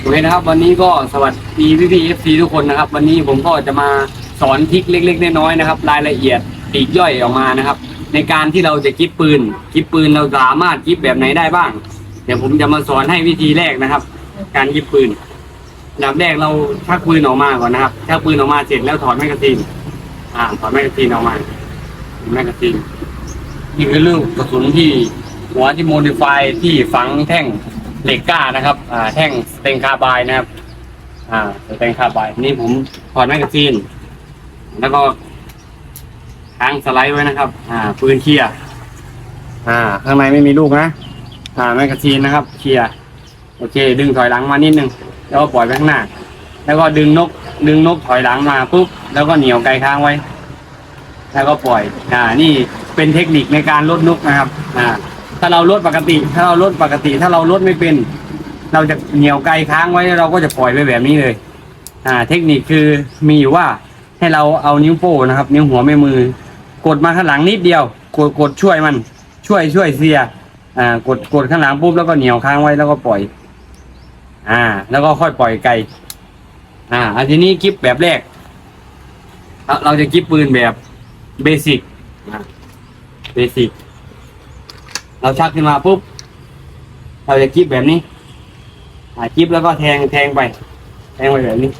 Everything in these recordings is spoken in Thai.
โอเคนะครับ วันนี้ก็สวัสดีพี่พี่เอฟซีทุกคนนะครับ วันนี้ผมก็จะมาสอนทริคเล็กๆน้อยๆนะครับ รายละเอียดปลีกย่อยออกมานะครับ ในการที่เราจะกิฟปืนกิฟปืนเราสามารถกิฟแบบไหนได้บ้าง เดี๋ยวผมจะมาสอนให้วิธีแรกนะครับ การกิฟปืนอันดับแรกเราชักปืนออกมาก่อนนะครับชักปืนออกมาเสร็จแล้วถอดแมกกาซีนอ่าถอดแมกกาซีนออกมาแมกกาซีนนี่คือลูกกระสุนที่หัวที่โมดิฟายที่ฝังแท่ง เหล็กก้านะครับ อ่าแท่งสเตนคาร์บายนะครับ อ่าสเตนคาร์บายนี่ผมถอดแมกกาซีน แล้วก็ค้างสไลด์ไว้นะครับ อ่าปืนเคลียร์อ่า ข้างในไม่มีลูกนะ อ่าแมกกาซีนนะครับ เคลียร์โอเค ดึงถอยหลังมานิดนึงแล้วก็ปล่อยไปข้างหน้า แล้วก็ดึงนก ดึงนกถอยหลังมาปุ๊บแล้วก็เหนียวไกลค้างไว้ แล้วก็ปล่อย อ่า นี่เป็นเทคนิคในการลดนกนะครับ อ่า ถ้าเราลดปกติ ถ้าเราลดปกติ ถ้าเราลดไม่เป็น เราจะเหนียวไกลค้างไว้เราก็จะปล่อยไปแบบนี้เลย อ่า เทคนิคคือมีอยู่ว่าให้เราเอานิ้วโป้นะครับ นิ้วหัวแม่มือ กดมาข้างหลังนิดเดียว กดกดช่วยมัน ช่วยช่วยเสียอ่ากดกดข้างหลังปุ๊บแล้วก็เหนียวค้างไว้แล้วก็ปล่อย อ่า แล้วก็ค่อยปล่อยไกลอ่า อันทีนี้กิฟแบบแรก เราเราจะกิฟปืนแบบเบสิกเบสิก เราชักขึ้นมาปุ๊บ เราจะกิฟแบบนี้อ่ากิฟแล้วก็แทงแทงไป แทงไปแบบนี้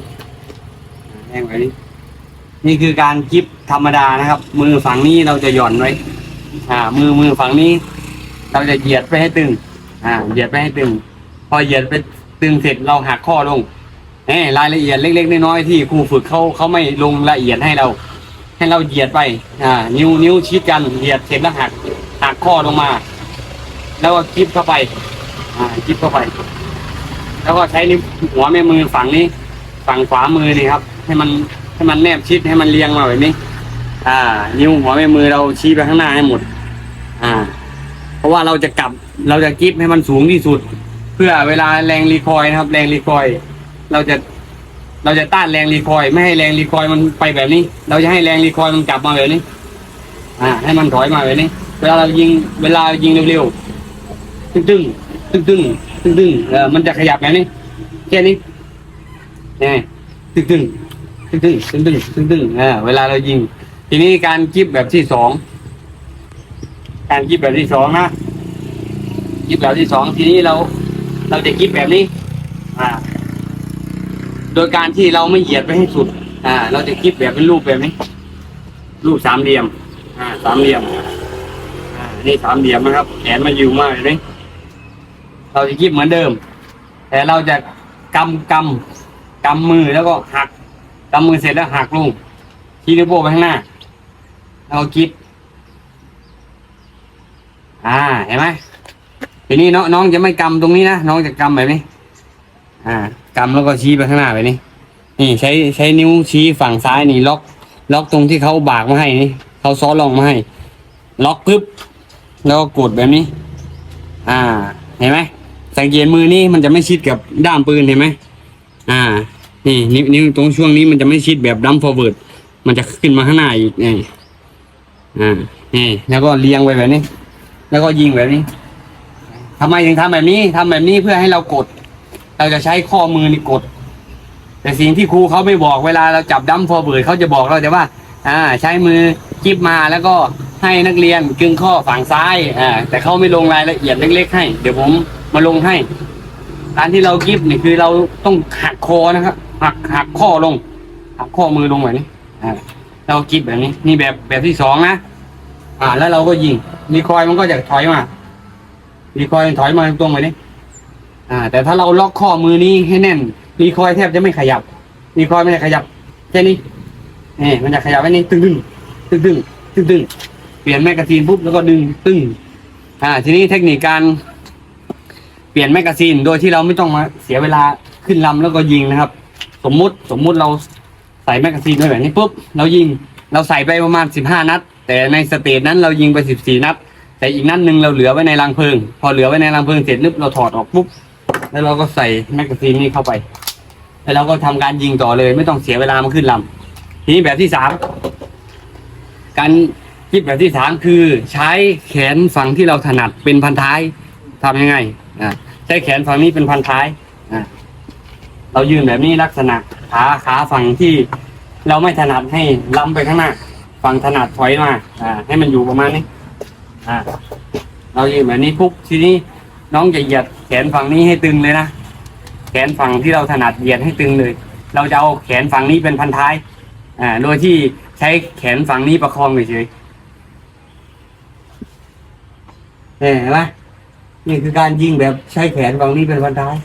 แทงไปนี้ นี่คือการกิฟธรรมดานะครับ มือฝั่งนี้เราจะหย่อนไว้อ่า มือมือฝั่งนี้ เราจะเหยียดไปให้ตึง อ่า เหยียดไปให้ตึง พอเหยียดไปตึงเสร็จเราหักข้อลงเอ้รายละเอียดเล็กๆน้อยๆที่ครูฝึกเขาเขาไม่ลงละเอียดให้เรา ให้เราเหยียดไป อ่า นิ้วนิ้วชิดกันเหยียดเสร็จแล้วหักหักข้อลงมา แล้วก็กิฟเข้าไป อ่ากิฟเข้าไป แล้วก็ใช้นิ้วหัวแม่มือฝั่งนี้ ฝั่งขวามือนี่ครับ ให้มันให้มันแนบชิดให้มันเรียงมาแบบนี้ อ่า นิ้วหัวแม่มือเราชี้ไปข้างหน้าให้หมด อ่า เพราะว่าเราจะกลับเราจะกิฟให้มันสูงที่สุด เพื่อเวลาแรงรีคอยนะครับ แรงรีคอย เราจะเราจะต้านแรงรีคอย ไม่ให้แรงรีคอยมันไปแบบนี้ เราจะให้แรงรีคอยมันกลับมาแบบนี้ อ่า ให้มันถอยมาแบบนี้ เวลาเรายิงเวลายิงเร็วๆ ตึ้งตึ้งตึ้งตึ้งตึ้งตึ้งเออมันจะขยับแบบนี้แค่นี้นี่ตึ้งตึ้งตึ้งตึ้งตึ้งตึ้งตึ้งตึ้งเออเวลาเรายิง ทีนี้การกิฟแบบที่สองการกิฟแบบที่สองนะกิฟแบบที่สองทีนี้เรา เราจะกิฟแบบนี้ อ่า โดยการที่เราไม่เหยียดไปให้สุด อ่า เราจะกิฟแบบเป็นรูปแบบนี้ รูปสามเหลี่ยม อ่า สามเหลี่ยม อ่า นี่สามเหลี่ยมนะครับแขนมาอยู่มากเลยนี่ เราจะกิฟเหมือนเดิม แต่เราจะกำกำกำมือแล้วก็หักกำมือเสร็จแล้วหักลงชี้นิ้วโป้งไปข้างหน้าแล้วก็กิฟอ่าเห็นไหมทีนี้น้องน้องจะไม่กำตรงนี้นะน้องจะกำแบบนี้ อ่ากำแล้วก็ชี้ไปข้างหน้าแบบนี้ นี่ใช้ใช้นิ้วชี้ฝั่งซ้ายนี่ล็อก ล็อกตรงที่เขาบากมาให้นี่เขาซ้อนลองมาให้ ล็อกปึ๊บแล้วก็กดแบบนี้ อ่า เห็นไหม สังเกตมือนี่มันจะไม่ชิดกับด้ามปืนเห็นไหมอ่า นี่นิ้วนิ้วตรงช่วงนี้มันจะไม่ชิดแบบดัมฟอร์เวิร์ดมันจะขึ้นมาข้างหน้าอีกนี่อ่านี่แล้วก็เรียงไว้แบบนี้ แล้วก็ยิงแบบนี้ทำไมถึงทำแบบนี้ทำแบบนี้เพื่อให้เรากด เราจะใช้ข้อมือนี่กด แต่สิ่งที่ครูเขาไม่บอกเวลาเราจับดัมฟอร์เบิร์ดเขาจะบอกเราแต่ว่า อ่า ใช้มือจิบมาแล้วก็ให้นักเรียนกึงข้อฝั่งซ้ายอ่าแต่เขาไม่ลงรายละเอียดเล็ก ๆ ให้ เดี๋ยวผม มาลงให้ การที่เรากิฟนี่คือเราต้องหักคอนะครับ หักหักข้อลง หักข้อมือลงแบบนี้อ่าเรากิฟแบบนี้ นี่แบบแบบที่สองนะอ่า แล้วเราก็ยิงรีคอยมันก็จะถอยมารีคอยถอยมาตรงๆไปนี่อ่า แต่ถ้าเราล็อกข้อมือนี้ให้แน่นรีคอยแทบจะไม่ขยับรีคอยไม่ได้ขยับแค่นี้นี่มันจะขยับไว้นี่ตึ้งตึ้งตึ้งตึ้งตึ้งตึ้งเปลี่ยนแมกกาซีนปุ๊บแล้วก็ดึงตึ้งอ่า ทีนี้เทคนิคการ เปลี่ยนแมกกาซีนโดยที่เราไม่ต้องมาเสียเวลาขึ้นลำแล้วก็ยิงนะครับ สมมุติสมมุติเราใส่แมกกาซีนไว้แบบนี้ปุ๊บเรายิงเราใส่ไปประมาณสิบห้านัด แต่ในสเตจนั้นเรายิงไปสิบสี่นัด แต่อีกนัดหนึ่งเราเหลือไว้ในรังเพลิง พอเหลือไว้ในรังเพลิงเสร็จปุ๊บเราถอดออกปุ๊บแล้วเราก็ใส่แมกกาซีนนี้เข้าไป แล้วเราก็ทำการยิงต่อเลย ไม่ต้องเสียเวลามาขึ้นลำทีนี้แบบที่สามการคิดแบบที่สามคือใช้แขนฝั่งที่เราถนัดเป็นพันท้ายทำยังไง อ่าใช้แขนฝั่งนี้เป็นพันท้ายอ่าเรายืนแบบนี้ลักษณะขาขาฝั่งที่เราไม่ถนัดให้ล้ำไปข้างหน้า ฝั่งถนัดถอยมาอ่า ให้มันอยู่ประมาณนี้อ่าเรายืนแบบนี้ปุ๊บทีนี้น้องจะเหยียดแขนฝั่งนี้ให้ตึงเลยนะแขนฝั่งที่เราถนัดเหยียดให้ตึงเลย เราจะเอาแขนฝั่งนี้เป็นพันท้าย อ่า โดยที่ใช้แขนฝั่งนี้ประคองเฉยๆเนี่ยเห็นไหม นี่คือการยิงแบบใช้แขนฝั่งนี้เป็นพันท้าย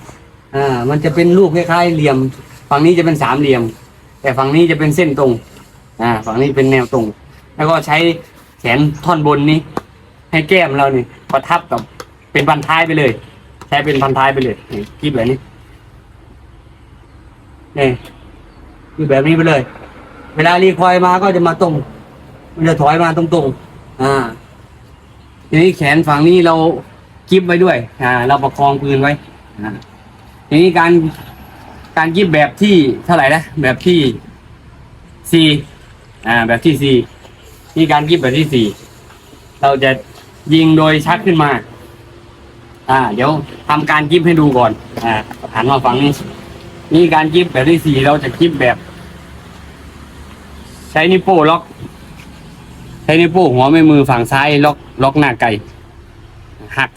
อ่า มันจะเป็นรูปคล้ายๆเหลี่ยม ฝั่งนี้จะเป็นสามเหลี่ยม แต่ฝั่งนี้จะเป็นเส้นตรง อ่า ฝั่งนี้เป็นแนวตรง แล้วก็ใช้แขนท่อนบนนี้ ให้แก้มเรานี่ประทับกับเป็นพันท้ายไปเลย ใช้เป็นพันท้ายไปเลยนี่คีบแบบนี้นี่คีบแบบนี้ไปเลย เวลารีคอยมาก็จะมาตรง มันจะถอยมาตรงๆ อ่า ทีนี้แขนฝั่งนี้เรา กิบไว้ด้วยอ่าเราประคองปืนไว้อ่าทีนี้การการกิบแบบที่เท่าไหร่นะแบบที่สี่อ่าแบบที่สี่นี่การกิบแบบที่สี่เราจะยิงโดยชักขึ้นมา อ่า เดี๋ยวทำการกิบให้ดูก่อน อ่าหันมาฝั่งนี้นี่การกิบแบบที่สี่เราจะกิบแบบ ใช้นิ้วโป้ล็อก ใช้นิ้วโป้หัวแม่มือฝั่งซ้ายล็อกล็อกหน้าไก่หัก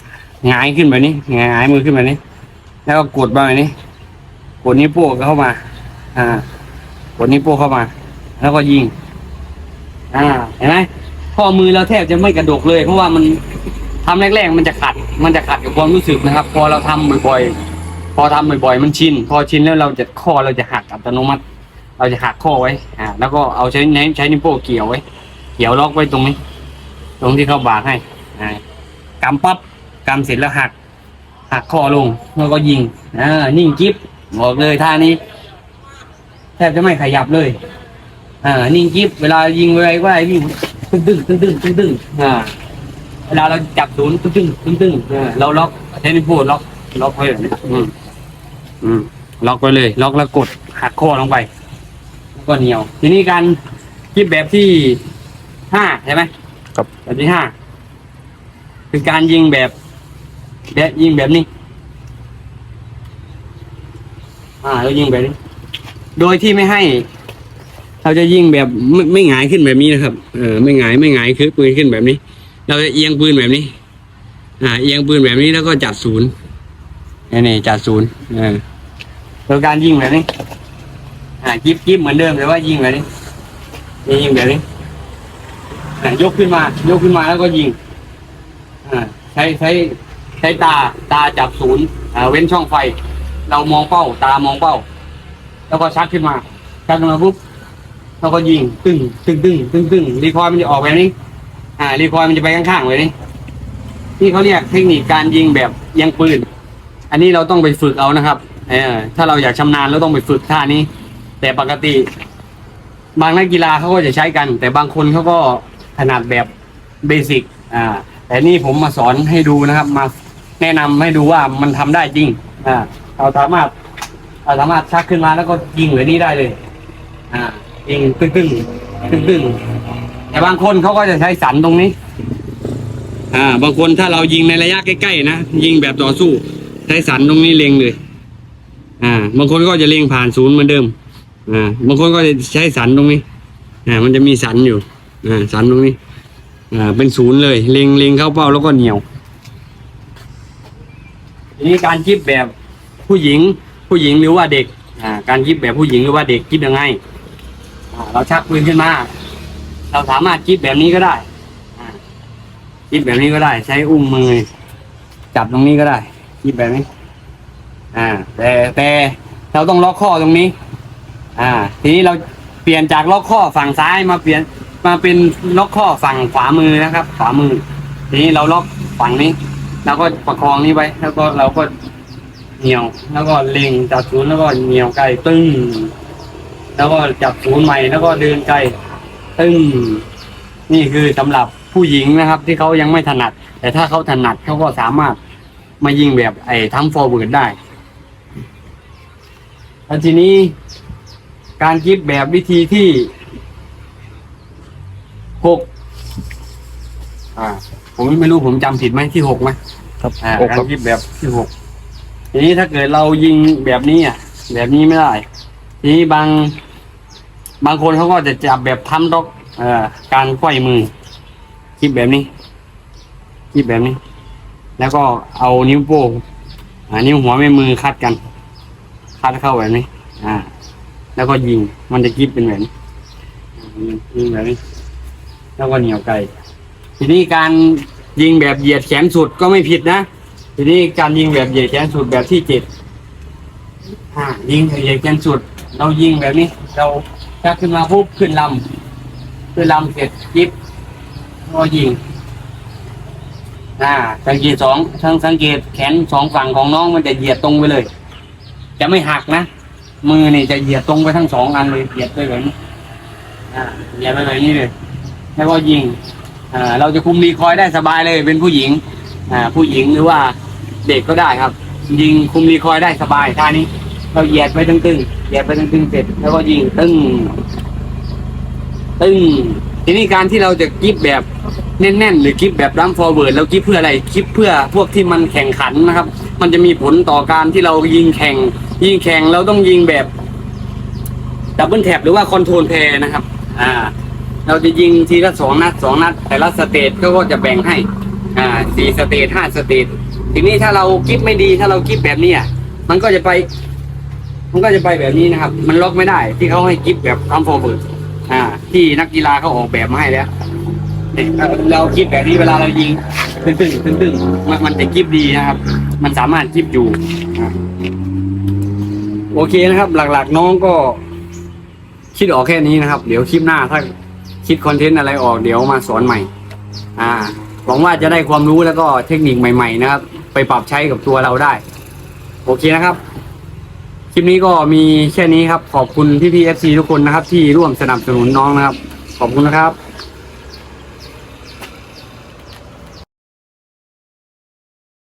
หงายขึ้นแบบนี้หงายมือขึ้นแบบนี้ แล้วก็กดมาแบบนี้ กดนิ้วโป้งเข้ามา อ่ากดนิ้วโป้งเข้ามา แล้วก็ยิง อ่า เห็นไหมข้อมือเราแทบจะไม่กระดกเลย เพราะว่ามันทำแรกๆมันจะขัด มันจะขัดกับความรู้สึกนะครับ พอเราทำบ่อยๆ พอทำบ่อยๆ มันชิน พอชินแล้วเราจะข้อเราจะหักอัตโนมัติ เราจะหักข้อไว้ อ่า แล้วก็เอาใช้ใช้นิ้วโป้งเกี่ยวไว้ เกี่ยวล็อกไว้ตรงนี้ ตรงที่เขาบากให้ อ่ากำปั๊บ กำเสร็จแล้วหัก หักคอลงแล้วก็ยิงอ่านิ่งกิ๊บบอกเลยท่านี้ แทบจะไม่ขยับเลย อ่า นิ่งกิ๊บเวลายิงอะไรก็ได้วิ่งตึ้งตึ้งตึ้งตึ้งตึ้งตึ้งอ่าเวลาเราจับศูนย์ตึ้งตึ้งตึ้งตึ้งอ่าเราล็อกใช้นิ้วโป้งล็อกล็อกไว้แบบนี้อืมอืมล็อกไว้เลย ล็อกแล้วกดหักคอลงไปแล้วก็เหนียว ทีนี้การกิ๊บแบบที่ห้าใช่ไหมครับแบบที่ห้าคือการยิงแบบ แบบยิงแบบนี้ อ่าเรายิงแบบนี้ โดยที่ไม่ให้ เราจะยิงแบบไม่ไม่หงายขึ้นแบบนี้นะครับ เออไม่หงายไม่หงายคือปืนขึ้นแบบนี้ เราจะเอียงปืนแบบนี้ อ่า เอียงปืนแบบนี้แล้วก็จัดศูนย์นี่นี่จัดศูนย์เออแล้วการยิงแบบนี้ อ่ากิ๊บกิ๊บเหมือนเดิมแต่ว่ายิงแบบนี้ยิงแบบนี้อ่ายกขึ้นมายกขึ้นมาแล้วก็ยิง อ่า ใช้ใช้ ใช้ตาตาจับศูนย์เว้นช่องไฟ เรามองเป้า ตามองเป้า แล้วก็ชักขึ้นมาชักขึ้นมาปุ๊บแล้วก็ยิงตึ้งตึ้งตึ้งตึ้งตึ้งรีคอยมันจะออกแบบนี้ อ่า รีคอยมันจะไปข้างๆแบบนี้นี่เขาเรียกเทคนิคการยิงแบบเอียงปืน อันนี้เราต้องไปฝึกเอานะครับเออถ้าเราอยากชำนาญเราต้องไปฝึกท่านี้ แต่ปกติ บางนักกีฬาเขาก็จะใช้กัน แต่บางคนเขาก็ถนัดแบบเบสิกอ่า แต่นี่ผมมาสอนให้ดูนะครับ มา แนะนำให้ดูว่ามันทำได้จริงอ่าเราสามารถเราสามารถชักขึ้นมาแล้วก็ยิงแบบนี้ได้เลย อ่ายิงตึ้งตึ้งตึ้งตึ้งแต่บางคนเขาก็จะใช้สันตรงนี้ อ่า บางคนถ้าเรายิงในระยะใกล้ๆนะยิงแบบต่อสู้ ใช้สันตรงนี้เล็งเลย อ่า บางคนก็จะเล็งผ่านศูนย์เหมือนเดิม อ่า บางคนก็จะใช้สันตรงนี้ อ่า มันจะมีสันอยู่ อ่า สันตรงนี้ อ่า เป็นศูนย์เลย เล็งเล็งเข้าเป้าแล้วก็เหนียว ทีนี้การคิดแบบผู้หญิงผู้หญิงหรือว่าเด็กอ่าการคิดแบบผู้หญิงหรือว่าเด็กคิดยังไงอ่าเราชักปืนขึ้นมา เราสามารถคิดแบบนี้ก็ได้อ่าคิดแบบนี้ก็ได้ ใช้อุ้งมือ จับตรงนี้ก็ได้คิดแบบนี้ อ่า แต่แต่เราต้องล็อกข้อตรงนี้ อ่า ทีนี้เราเปลี่ยนจากล็อกข้อฝั่งซ้ายมาเปลี่ยนมาเป็นล็อกข้อฝั่งขวามือนะครับ ขวามือ ทีนี้เราล็อกฝั่งนี้ แล้วก็ประคองนี้ไว้ แล้วก็เราก็เหนียว แล้วก็เล็งจับศูนย์แล้วก็เหนียวไกลตึ้งแล้วก็จับศูนย์ใหม่แล้วก็เดินไกลตึ้งนี่คือสำหรับผู้หญิงนะครับ ที่เขายังไม่ถนัด แต่ถ้าเขาถนัดเขาก็สามารถมายิงแบบไอ้ทำฟอร์เวิร์ดได้แล้วทีนี้การคิดแบบวิธีที่หกอ่า ผมไม่รู้ผมจำผิดไหมที่หกไหมครับอ่าโอ้กาครัรบคิดแบบที่หกทีนี้ถ้าเกิดเรายิงแบบนี้อะ แบบนี้ไม่ได้ ทีนี้บาง บางคนเขาก็จะจับแบบทำด็อกเอ่อการไขว้มือคลิปแบบนี้คลิปแบบนี้ แล้วก็เอานิ้วโป้งอ่านิ้วหัวแม่มือคัดกัน คัดเข้าแบบนี้ อ่า แล้วก็ยิงมันจะคลิปเป็นแบบนี้อ่ายิงยิงแบบนี้ แล้วก็เหนียวไกล ทีนี้การยิงแบบเหยียดแขนสุดก็ไม่ผิดนะ ทีนี้การยิงแบบเหยียดแขนสุดแบบที่เจ็ดอ่ายิงเหยียดแขนสุด เรายิงแบบนี้ เราชักขึ้นมาปุ๊บขึ้นลำขึ้นลำเสร็จยิบก็ยิงอ่าสังเกตสองทั้งสังเกตแขนสองฝั่งของน้องมันจะเหยียดตรงไปเลย จะไม่หักนะ มือนี่จะเหยียดตรงไปทั้งสองอันเลยเหยียดไปแบบนี้อ่าเหยียดไปแบบนี้เลย แล้วก็ยิง เราจะคุมรีคอยได้สบายเลยเป็นผู้หญิงผู้หญิงหรือว่าเด็กก็ได้ครับ ยิงคุมรีคอยได้สบายท่านี้ เราเหยียดไปตึงๆเหยียดไปตึงๆเสร็จแล้วก็ยิงตึ้งตึ้งทีนี้การที่เราจะกิฟแบบแน่นๆ หรือกิฟแบบรัมฟอร์เวิร์ดเรากิฟเพื่ออะไรกิฟเพื่อพวกที่มันแข่งขันนะครับ มันจะมีผลต่อการที่เรายิงแข่ง ยิงแข่งเราต้องยิงแบบดับเบิลแท็บหรือว่าคอนโทรลแพรนะครับ อ่า เราจะยิงทีละสองนัดสองนัด แต่ละสเตจก็ก็จะแบ่งให้ อ่าสี่สเตจห้าสเตจทีนี้ถ้าเรากิฟไม่ดีถ้าเรากิฟแบบนี้อะมันก็จะไป มันก็จะไปแบบนี้นะครับ มันล็อกไม่ได้ที่เขาให้กิฟแบบทำฟอร์เวิร์ดอ่า ที่นักกีฬาเขาออกแบบมาให้แล้วเนี่ยเรากิฟแบบนี้เวลาเรายิงตึ้งตึ้งตึ้งตึ้งมันมันจะกิฟดีนะครับ มันสามารถกิฟอยู่โอเคนะครับ หลักๆน้องก็คิดออกแค่นี้นะครับ เดี๋ยวคลิปหน้าถ้า คิดคอนเทนต์อะไรออกเดี๋ยวมาสอนใหม่ อ่าหวังว่าจะได้ความรู้แล้วก็เทคนิคใหม่ ๆ นะครับ ไปปรับใช้กับตัวเราได้ โอเคนะครับ คลิปนี้ก็มีแค่นี้ครับ ขอบคุณพี่พีเอฟซีทุกคนนะครับ ที่ร่วมสนับสนุนน้องนะครับ ขอบคุณนะครับ